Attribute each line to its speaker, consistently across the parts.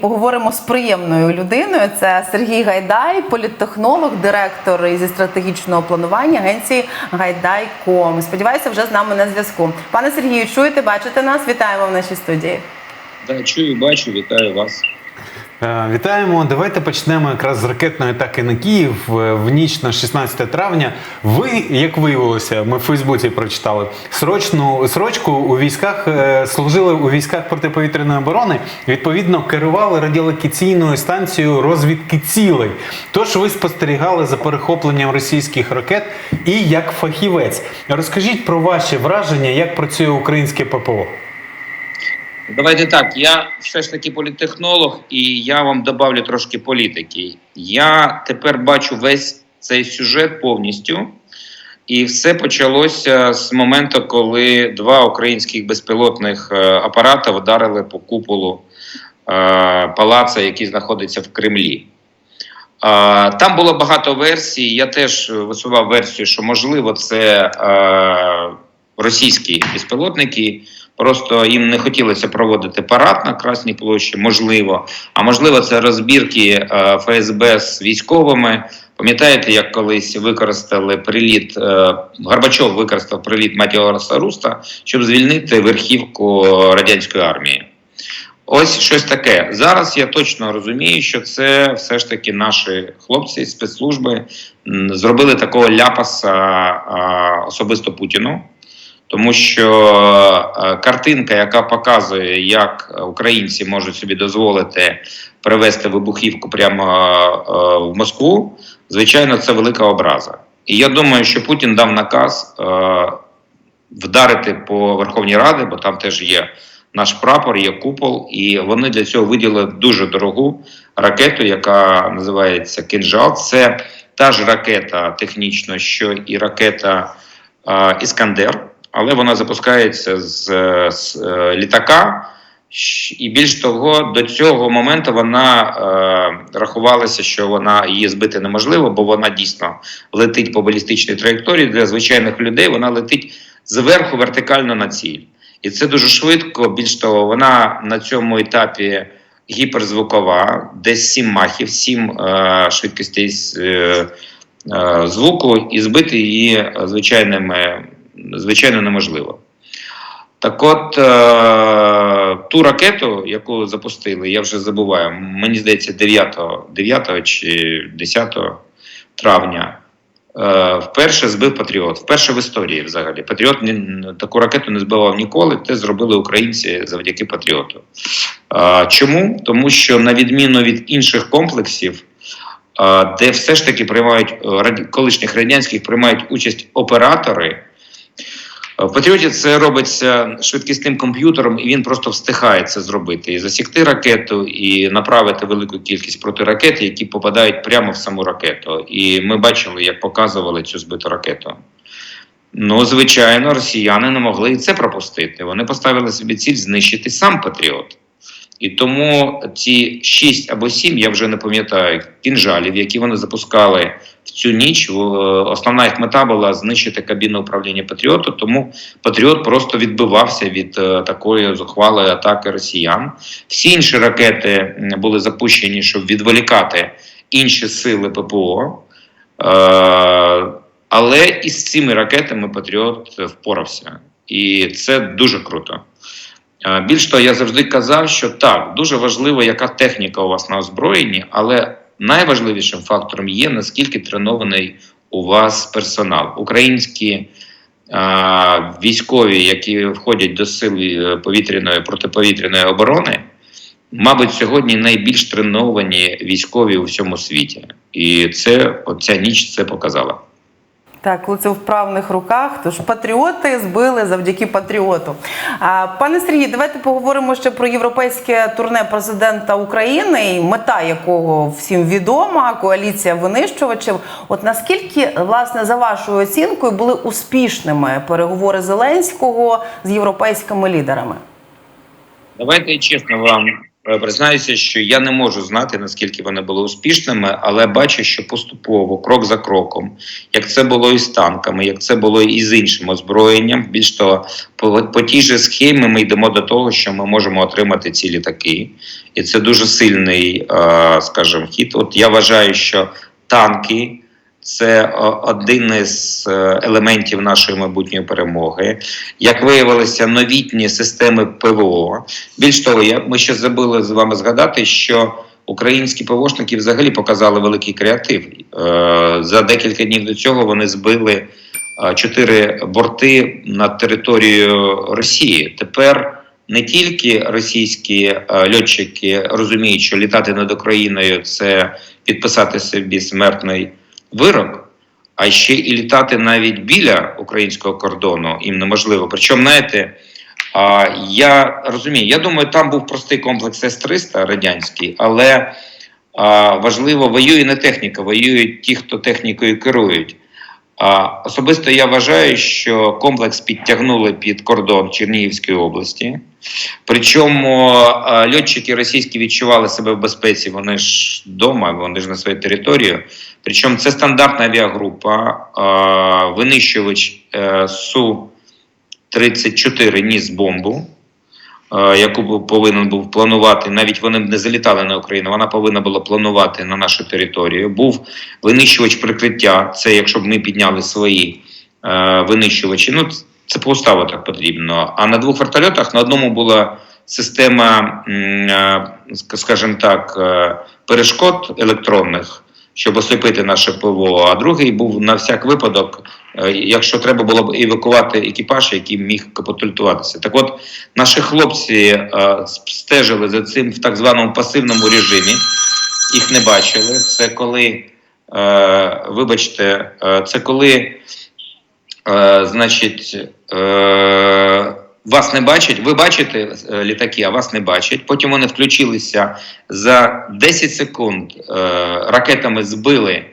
Speaker 1: Поговоримо з приємною людиною. Це Сергій Гайдай, політтехнолог, директор зі стратегічного планування агенції Гайдай.ком. Сподіваюся, вже з нами на зв'язку. Пане Сергію, чуєте, бачите нас? Вітаємо в нашій студії.
Speaker 2: Да, чую, бачу, вітаю вас.
Speaker 3: Е, Вітаємо. Давайте почнемо якраз з ракетної атаки на Київ е, в ніч на 16 травня. Ви, як виявилося, ми в Фейсбуці прочитали срочну срочку у військах е, служили у військах протиповітряної оборони. Відповідно, керували радіолокаційною станцією розвідки цілей. Тож ви спостерігали за перехопленням російських ракет і як фахівець. Розкажіть про ваші враження, як працює українське ППО.
Speaker 2: Давайте так. Я все ж таки політтехнолог, і я вам добавлю трошки політики. Я тепер бачу весь цей сюжет повністю, і все почалося з моменту, коли два українських безпілотних е, апарати вдарили по куполу е, палаца, який знаходиться в Кремлі. Е, Там було багато версій. Я теж висував версію, що можливо це російські безпілотники. Просто їм не хотілося проводити парад на Красній площі, можливо. А можливо, це розбірки е, ФСБ з військовими. Пам'ятаєте, як колись використали приліт е, Горбачов використав приліт Матіоса Руста, щоб звільнити верхівку радянської армії. Ось щось таке. Зараз я точно розумію, що це все ж таки наші хлопці, спецслужби зробили такого ляпаса особисто Путіну. Тому що е, картинка, яка показує, як українці можуть собі дозволити привезти вибухівку прямо е, в Москву, звичайно, це велика образа. І я думаю, що Путін дав наказ е, вдарити по Верховній Раді, бо там теж є наш прапор, є купол, і вони для цього виділили дуже дорогу ракету, яка називається Кинжал. Це та ж ракета технічно, що і ракета е, Іскандер але вона запускається з, з е, літака. І більш того, до цього моменту вона е, рахувалася, що вона її збити неможливо, бо вона дійсно летить по балістичній траєкторії. Для звичайних людей вона летить зверху вертикально на ціль. І це дуже швидко. Більш того, вона на цьому етапі гіперзвукова, десь 7 махів, 7 е, швидкостей е, е, звуку, і збити її е, звичайними звичайно неможливо. Так от е, ту ракету, яку запустили, я вже забуваю, мені здається, 9, 9 чи 10 травня. е, Вперше збив Патріот, вперше в історії взагалі. Патріот таку ракету не збивав ніколи. Те зробили українці завдяки Патріоту. Е, Чому? Тому що на відміну від інших комплексів, де все ж таки приймають колишніх радянських приймають участь оператори. В Патріоті це робиться швидкісним комп'ютером, і він просто встигає це зробити. І засікти ракету, і направити велику кількість протиракет, які попадають прямо в саму ракету. І ми бачили, як показували цю збиту ракету. Ну, звичайно, росіяни не могли і це пропустити. Вони поставили собі ціль знищити сам Патріот. І тому ці шість або сім, я вже не пам'ятаю, кінжалів, які вони запускали в цю ніч. в- Основна їх мета була знищити кабіну управління Патріоту. Тому Патріот просто відбивався від е, такої зухвалої атаки росіян. Всі інші ракети були запущені, щоб відволікати інші сили ППО. Е, але із цими ракетами Патріот впорався. І це дуже круто. Більш того, я завжди казав, що так, дуже важливо, яка техніка у вас на озброєнні, але найважливішим фактором є наскільки тренований у вас персонал. Українські військові, які входять до сил е, повітряної протиповітряної оборони, мабуть, сьогодні найбільш треновані військові у всьому світі. І це оця ніч це показала.
Speaker 1: Так, коли це в вправних руках, тож патріоти збили завдяки патріоту. А, пане Сергій, давайте поговоримо ще про європейське турне президента України, і мета якого всім відома коаліція винищувачів. От наскільки, власне, за вашою оцінкою, були успішними переговори Зеленського з європейськими лідерами?
Speaker 2: Давайте чесно вам Признаюся, що я не можу знати, наскільки вони були успішними, але бачу, що поступово, крок за кроком, як це було і з танками, як це було і з іншим озброєнням. Більш того, по, по тій же схемі ми йдемо до того, що ми можемо отримати ці літаки, і це дуже сильний, е, скажімо, хід. От я вважаю, що танки. Це е, один із е, елементів нашої майбутньої перемоги. Як виявилося, новітні системи ПВО. Більш того, я, ми ще забули з вами згадати, що українські ПВОшники взагалі показали великий креатив. Е, За декілька днів до цього вони збили чотири борти над територією Росії. Тепер не тільки російські льотчики розуміють, що літати над Україною це підписати собі смертний вирок, а ще і літати навіть біля українського кордону їм неможливо. Причому, знаєте, а, я розумію, я думаю, там був простий комплекс С-300 радянський, але а, важливо, воює не техніка, воюють ті, хто технікою керують. Особисто я вважаю, що комплекс підтягнули під кордон Чернігівської області. Причому льотчики російські відчували себе в безпеці, вони ж вдома, вони ж на своїй території. Причому це стандартна авіагрупа, а, винищувач е, Су-34 ніс бомбу, е, яку бу- повинен був планувати. Навіть вони б не залітали на Україну, вона повинна була планувати на нашу територію. Був винищувач прикриття, це якщо б ми підняли свої е, винищувачі. Ну, це по уставу так потрібно. А на двох вертольотах на одному була система, е, скажімо так, е, перешкод електронних, щоб осліпити наше ПВО, а другий був на всяк випадок, е, якщо треба було б евакувати екіпаж, який міг капітулюватися. Так от наші хлопці е, стежили за цим в так званому пасивному режимі, їх не бачили. Це коли, е, вибачте, це коли, значить, е, вас не бачать, ви бачите е, літаки, а вас не бачать. Потім вони включилися за 10 секунд е, ракетами збили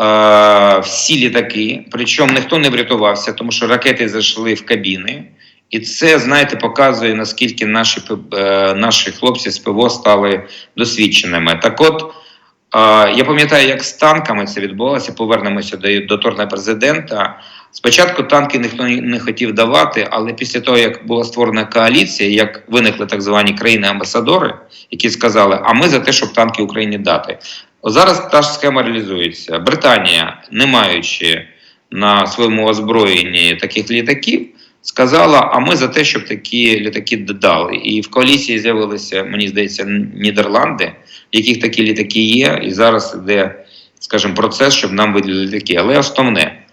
Speaker 2: е, всі літаки. Причому ніхто не врятувався, тому що ракети зайшли в кабіни. І це, знаєте, показує, наскільки наші, е, наші хлопці з ПВО стали досвідченими. Так от, я пам'ятаю, як з танками це відбувалося. Повернемося до, до торна президента. Спочатку танки ніхто не- хотів давати, але після того, як була створена коаліція, як виникли так звані країни-амбасадори, які сказали, а ми за те, щоб танки Україні дати. Зараз та ж схема реалізується. Британія, не маючи на своєму озброєнні таких літаків, сказала: а ми за те, щоб такі літаки додали. І в коаліції з'явилися, мені здається, Нідерланди, в яких такі літаки є, і зараз іде, скажімо, процес, щоб нам виділили літаки. Але основне.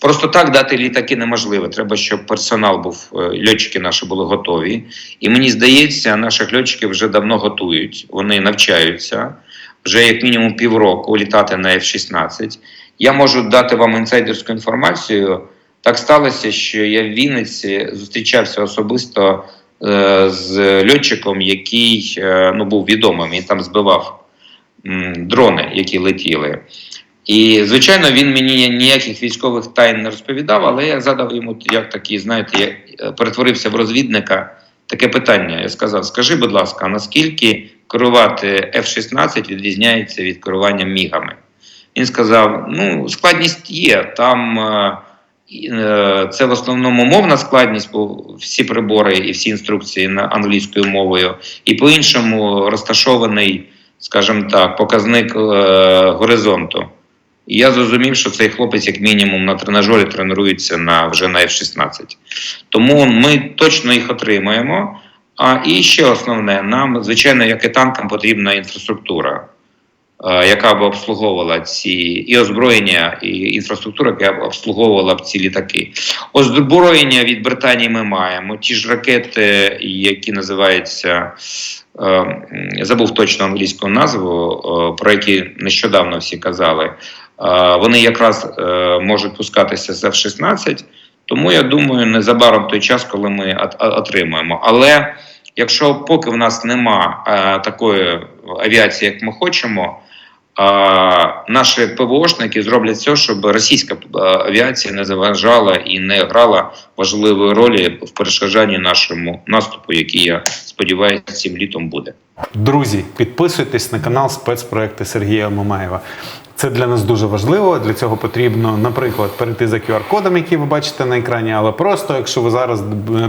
Speaker 2: Просто так дати літаки неможливо. Треба, щоб персонал був, е, льотчики наші були готові. І мені здається, наших льотчиків вже давно готують. Вони навчаються вже як мінімум півроку літати на F-16. Я можу дати вам інсайдерську інформацію. Так сталося, що я в Вінниці зустрічався особисто е, з льотчиком, який е, ну, був відомим. Він там збивав дрони, які летіли. І, звичайно, він мені ніяких військових тайн не розповідав, але я задав йому, як такий, знаєте, я е, перетворився в розвідника. Таке питання. Я сказав: скажи, будь ласка, наскільки керувати F-16 відрізняється від керування мігами? Він сказав: ну, складність є. Там е, е, це в основному мовна складність, бо всі прибори і всі інструкції на англійською мовою, і по-іншому розташований, скажімо так, показник е, горизонту. І я зрозумів, що цей хлопець, як мінімум, на тренажері тренується на вже на F-16. Тому ми точно їх отримаємо. А і ще основне, нам, звичайно, як і танкам, потрібна інфраструктура, е, яка б обслуговувала ці і озброєння, і інфраструктура, яка б обслуговувала б ці літаки. Озброєння від Британії ми маємо. Ті ж ракети, які називаються. е, Забув точно англійську назву, е, про які нещодавно всі казали. Е, Вони якраз е, можуть пускатися з F-16, тому я думаю, незабаром той час, коли ми от- отримаємо. Але якщо поки в нас нема е, такої авіації, як ми хочемо, наші ПВОшники зроблять все, щоб російська авіація не заважала і не грала важливої ролі в перешкоджанні нашому наступу, який я сподіваюся цим літом буде.
Speaker 3: Друзі, підписуйтесь на канал спецпроекти Сергія Мамаєва. Це для нас дуже важливо. Для цього потрібно, наприклад, перейти за QR-кодом, який ви бачите на екрані, але просто, якщо ви зараз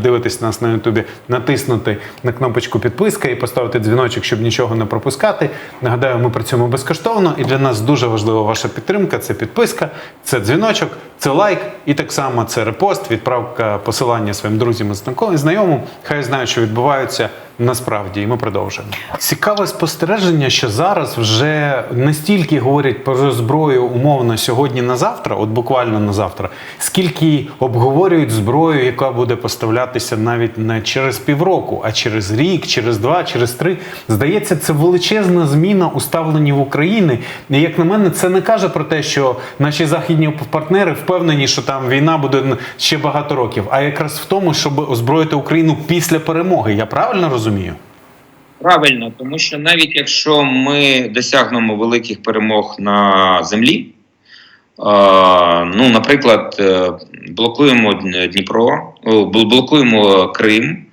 Speaker 3: дивитесь нас на Ютубі, натиснути на кнопочку підписка і поставити дзвіночок, щоб нічого не пропускати. Нагадаю, ми працюємо безкоштовно, і для нас дуже важлива ваша підтримка. Це підписка, це дзвіночок, це лайк, і так само це репост, відправка посилання своїм друзям і знайомим. Хай знають, що відбуваються насправді, і ми продовжуємо. Цікаве спостереження, що зараз вже не стільки говорять про зброю умовно сьогодні на завтра, от буквально на завтра, скільки обговорюють зброю, яка буде поставлятися навіть не через півроку, а через рік, через два, через три. Здається, це величезна зміна у ставленні в Україні. І як на мене, це не каже про те, що наші західні партнери впевнені, що там війна буде ще багато років, а якраз в тому, щоб озброїти Україну після перемоги. Я правильно розумію?
Speaker 2: Правильно, тому що навіть якщо ми досягнемо великих перемог на землі, ну, наприклад, е, блокуємо Дніпро, блокуємо Крим,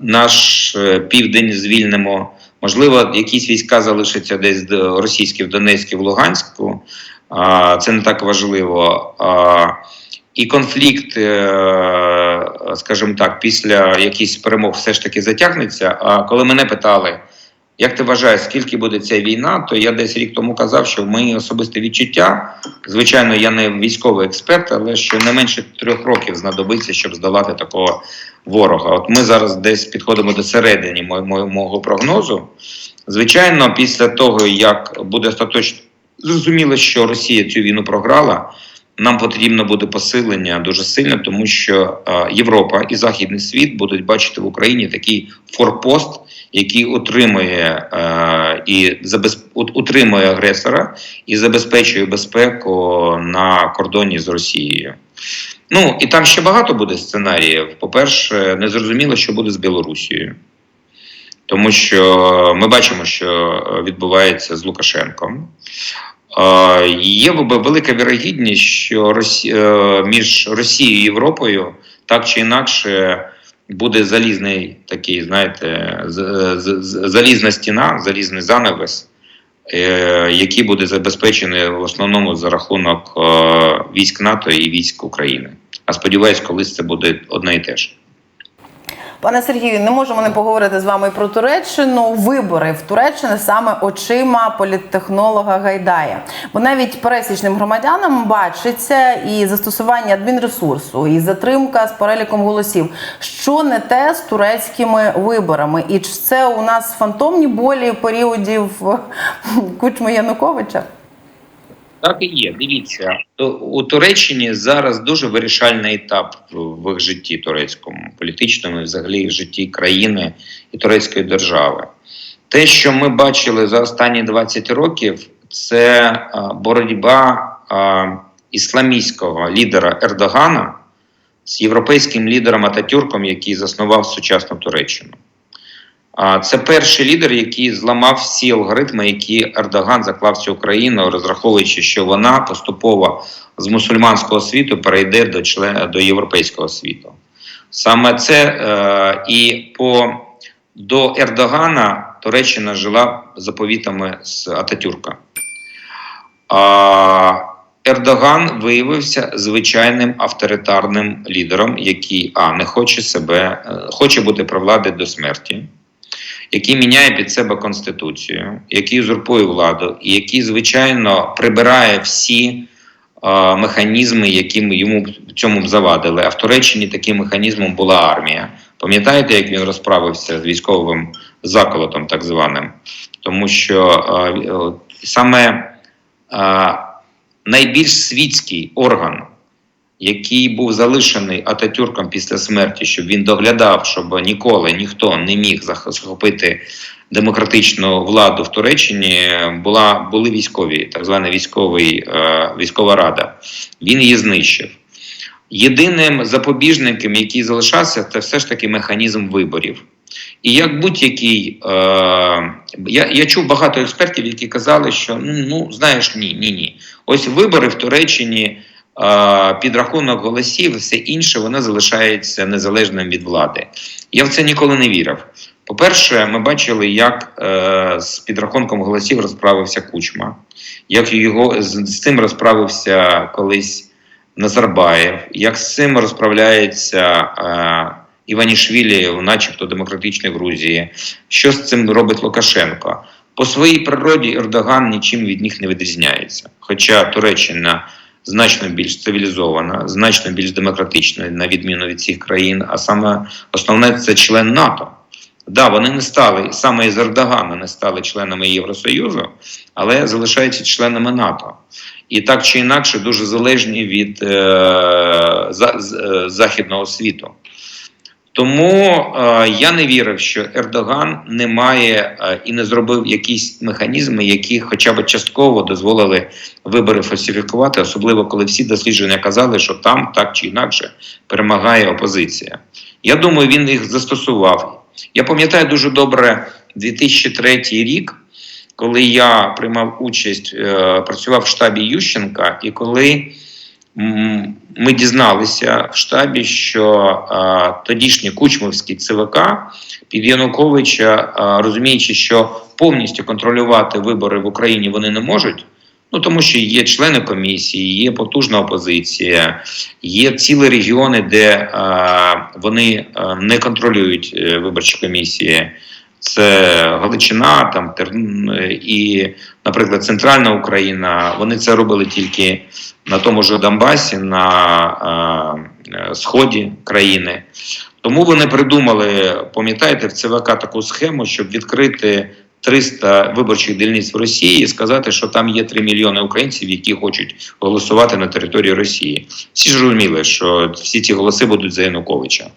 Speaker 2: наш е, південь звільнимо, можливо, якісь війська залишаться десь російські в Донецьку, в Луганську, це не так важливо. І конфлікт, е, скажімо так, після якихось перемог все ж таки затягнеться. А коли мене питали, як ти вважаєш, скільки буде ця війна, то я десь рік тому казав, що мої особисте відчуття, звичайно, я не військовий експерт, але що не менше трьох років знадобиться, щоб здолати такого ворога. От ми зараз десь підходимо до середини мо- мо- мого прогнозу. Звичайно, після того, як буде остаточно зрозуміло, що Росія цю війну програла. Нам потрібно буде посилення дуже сильно, тому що е, Європа і Західний світ будуть бачити в Україні такий форпост, який утримує е, і утримує агресора і забезпечує безпеку на кордоні з Росією. Ну і там ще багато буде сценаріїв. По-перше, незрозуміло, що буде з Білорусією. Тому що ми бачимо, що відбувається з Лукашенком. Е, Є велика вірогідність, що е, між Росією і Європою так чи інакше буде залізний такий, знаєте, з- залізна стіна, залізний занавес, е, який буде забезпечений в основному за рахунок е, військ НАТО і військ України. А сподіваюсь, колись це буде одне і те ж.
Speaker 1: Пане Сергію, не можемо не поговорити з вами про Туреччину. Вибори в Туреччині саме очима політтехнолога Гайдая. Бо навіть пересічним громадянам бачиться і застосування адмінресурсу, і затримка з переліком голосів. Що не те з турецькими виборами? І чи це у нас фантомні болі періодів Кучми Януковича?
Speaker 2: Так і є. Дивіться, у Туреччині зараз дуже вирішальний етап в, їх житті турецькому, політичному, і взагалі в житті країни і турецької держави. Те, що ми бачили за останні 20 років, це боротьба а, ісламістського лідера Ердогана з європейським лідером Ататюрком, який заснував сучасну Туреччину. А Це перший лідер, який зламав всі алгоритми, які Ердоган заклав цю країну, розраховуючи, що вона поступово з мусульманського світу перейде до член, до європейського світу. Саме це е, і по до Ердогана Туреччина жила заповітами з Ататюрка. А Ердоган виявився звичайним авторитарним лідером, який а не хоче себе, е, хоче бути при владі до смерті який міняє під себе конституцію, який узурпує владу, і який, звичайно, прибирає всі е, механізми, які йому в цьому завадили. А в Туреччині таким механізмом була армія. Пам'ятаєте, як він розправився з військовим заколотом, так званим? Тому що е, саме е, найбільш світський орган який був залишений Ататюрком після смерті, щоб він доглядав, щоб ніколи ніхто не міг захопити демократичну владу в Туреччині, була були військові, так звана військовий, е, військова рада. Він її знищив. Єдиним запобіжником, який залишався, це все ж таки механізм виборів. І як будь-який, е, я, я чув багато експертів, які казали, що ну, ну знаєш, ні, ні, ні. Ось вибори в Туреччині, підрахунок голосів, все інше, воно залишається незалежним від влади. Я в це ніколи не вірив. По-перше, ми бачили, як е, з підрахунком голосів розправився Кучма, як його з, цим розправився колись Назарбаєв, як з цим розправляється е, Іванішвілі, начебто демократичній Грузії, що з цим робить Лукашенко. По своїй природі Ердоган нічим від них не відрізняється. Хоча Туреччина значно більш цивілізована, значно більш демократична, на відміну від цих країн, а саме основне це член НАТО. Да, вони не стали саме із Ердогана не стали членами Євросоюзу, але залишаються членами НАТО. І так чи інакше дуже залежні від е, за, е, західного світу. Тому е, я не вірив, що Ердоган не має е, і не зробив якісь механізми, які хоча б частково дозволили вибори фальсифікувати, особливо коли всі дослідження казали, що там так чи інакше перемагає опозиція. Я думаю, він їх застосував. Я пам'ятаю дуже добре 2003 рік, коли я приймав участь, е, працював в штабі Ющенка, і коли ми дізналися в штабі, що тодішній Кучмовський ЦВК під Януковича, розуміючи, що повністю контролювати вибори в Україні вони не можуть. Ну тому що є члени комісії, є потужна опозиція, є цілі регіони, де е, вони не контролюють е, виборчі комісії. Це Галичина, там і, наприклад, Центральна Україна. Вони це робили тільки на тому ж Донбасі, на е, е, сході країни. Тому вони придумали, пам'ятаєте, в ЦВК таку схему, щоб відкрити 300 виборчих дільниць в Росії і сказати, що там є 3 мільйони українців, які хочуть голосувати на території Росії. Всі ж розуміли, що всі ці голоси будуть за Януковича.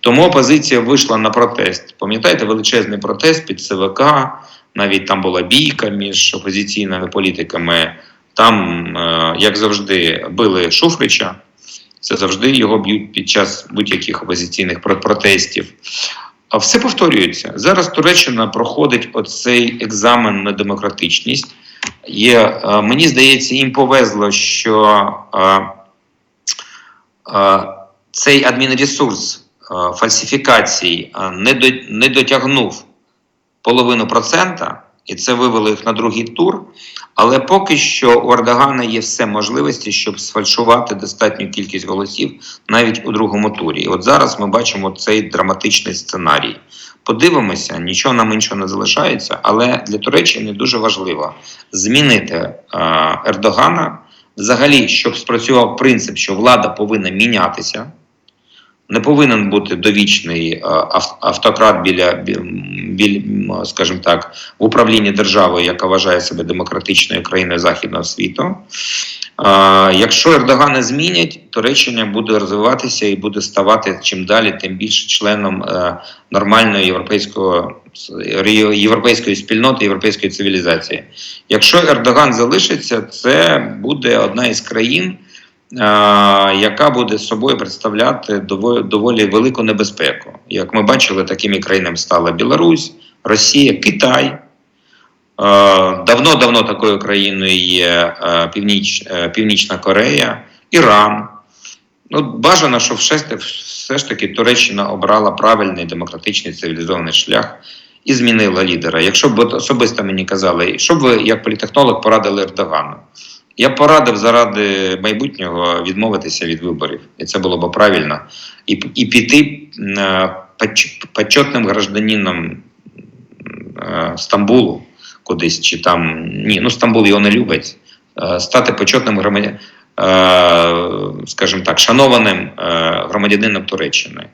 Speaker 2: Тому опозиція вийшла на протест. Пам'ятаєте, величезний протест під ЦВК, навіть там була бійка між опозиційними політиками. Там, е, як завжди, били Шуфрича. Це завжди його б'ють під час будь-яких опозиційних протестів. Все повторюється. Зараз Туреччина проходить оцей екзамен на демократичність. Є, е, мені здається, їм повезло, що а, а, цей адмінресурс а, фальсифікацій а, не, до, не дотягнув половину процента, і це вивело їх на другий тур. Але поки що у Ердогана є все можливості, щоб сфальшувати достатню кількість голосів навіть у другому турі. І от зараз ми бачимо цей драматичний сценарій. Подивимося, нічого нам іншого не залишається, але для Туреччини дуже важливо змінити е, Ердогана взагалі, щоб спрацював принцип, що влада повинна мінятися. Не повинен бути довічний е, автократ біля, бі- біль, м, скажімо так, в управлінні державою, яка вважає себе демократичною країною західного світу. Е, Якщо Ердогана змінять, Туреччина буде розвиватися і буде ставати чим далі, тим більше членом е, нормальної європейського європейської спільноти, європейської цивілізації. Якщо Ердоган залишиться, це буде одна із країн, яка буде собою представляти доволі, велику небезпеку. Як ми бачили, такими країнами стала Білорусь, Росія, Китай. Е, Давно-давно такою країною є е, Північ, е, Північна Корея, Іран. Ну, бажано, таки- все ж таки Туреччина обрала правильний демократичний цивілізований шлях і змінила лідера. Якщо б особисто мені казали, що б ви як політехнолог порадили Ердогану? Я порадив заради майбутнього відмовитися від виборів, і це було б правильно, і, і піти е, поч- почетним гражданином е, Стамбулу кудись, чи там ні, ну Стамбул його не любить, е, стати почетним громадянином, скажімо так, шанованим громадянином Туреччини.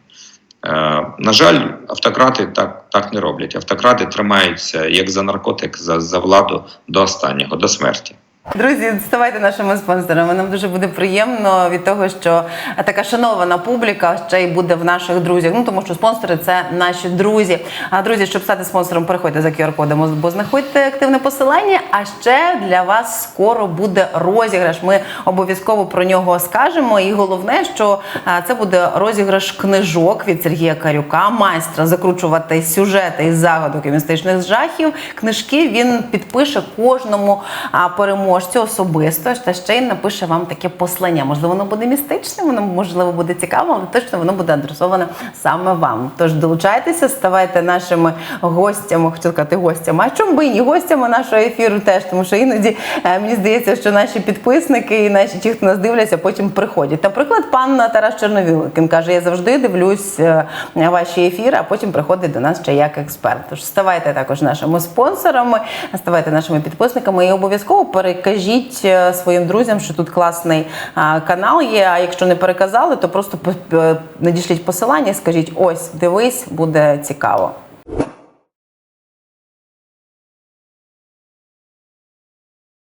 Speaker 2: На жаль, автократи так, так не роблять. Автократи тримаються як за наркотик, за, за владу до останнього, до смерті.
Speaker 1: Друзі, ставайте нашими спонсорами. Нам дуже буде приємно від того, що така шанована публіка ще й буде в наших друзях. Ну тому що спонсори це наші друзі. А друзі, щоб стати спонсором, переходьте за QR-кодом або знаходьте активне посилання. А ще для вас скоро буде розіграш. Ми обов'язково про нього скажемо. І головне, що це буде розіграш книжок від Сергія Карюка, майстра закручувати сюжети із загадок і містичних жахів. Книжки він підпише кожному а, переможцю особисто, та ще й напише вам таке послання. Можливо, воно буде містичним, воно можливо буде цікавим, але точно воно буде адресоване саме вам. Тож долучайтеся, ставайте нашими гостями, хочу сказати гостями. А чому би і гостями нашого ефіру теж, тому що іноді е, мені здається, що наші підписники і наші ті, хто нас дивляться, потім приходять. Наприклад, пан Тарас Чорновіл він каже: я завжди дивлюсь е, ваші ефіри, а потім приходить до нас ще як експерт. Тож ставайте також нашими спонсорами, ставайте нашими підписниками і обов'язково перекажіть е, своїм друзям, що тут класний канал є. А якщо не переказали, то просто надішліть посилання і скажіть: ось, дивись, буде цікаво.